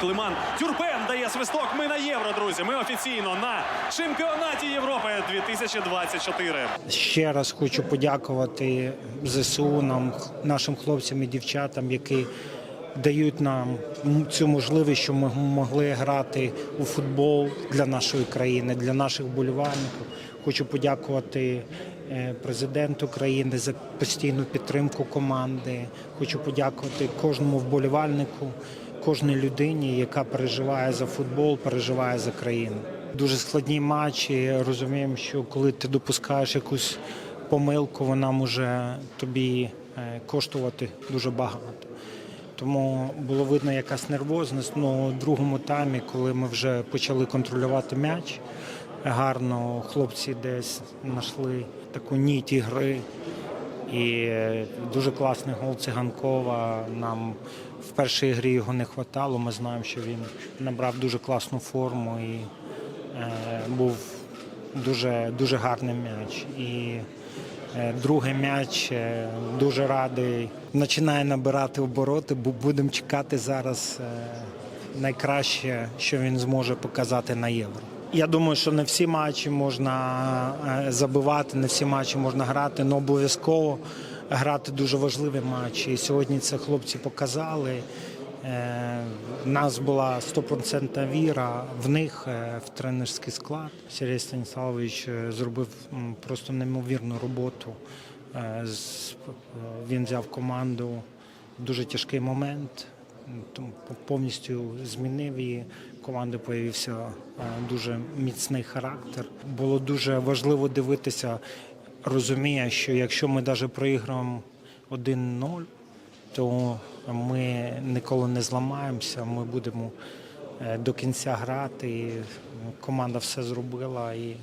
Климан Тюрпен дає свисток. Ми на євро, друзі. Ми офіційно на чемпіонаті Європи 2024. Ще раз хочу подякувати ЗСУ, нам, нашим хлопцям і дівчатам, які дають нам цю можливість, щоб ми могли грати у футбол для нашої країни, для наших болівальників. Хочу подякувати е, президенту країни за постійну підтримку команди. Хочу подякувати кожному вболівальнику, кожній людині, яка переживає за футбол, переживає за країну. Дуже складні матчі. Розуміємо, що коли ти допускаєш якусь помилку, вона може тобі е, коштувати дуже багато. Тому було видно якась нервозність. Ну, у другому таймі, коли ми вже почали контролювати м'яч, гарно хлопці десь знайшли таку ніť гри. І е, дуже класний гол Циганкова. Нам в першій грі його не вистачало. Ми знаємо, що він набрав дуже класну форму і е, був дуже, дуже гарний м'яч. І е, другий м'яч е, дуже радий. Починає набирати обороти, бо будемо чекати зараз е, найкраще, що він зможе показати на євро. Я думаю, що не всі матчі можна е, забивати, не всі матчі можна грати, але обов'язково грати дуже важливі матчі. І сьогодні це хлопці показали. Е, В нас була стопроцентна віра в них, е, в тренерський склад. Сергій Станіславович е, зробив просто неймовірну роботу. Е, е, Він взяв команду в дуже тяжкий момент, повністю змінив її. Команди появився е, дуже міцний характер. Було дуже важливо дивитися, розуміє, що якщо ми навіть проіграємо 1-0, то ми ніколи не зламаємося. Ми будемо е, до кінця грати. І команда все зробила. І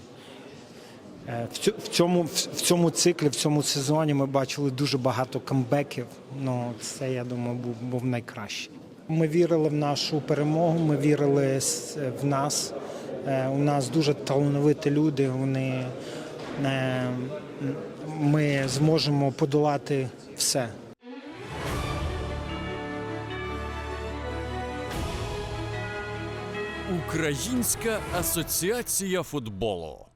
в цьому, в цьому циклі, в цьому сезоні ми бачили дуже багато камбеків. Ну, це, я думаю, був, був найкращий. Ми вірили в нашу перемогу, ми вірили в нас. Е, У нас дуже талановиті люди. Вони, е, ми зможемо подолати все. Українська асоціація футболу.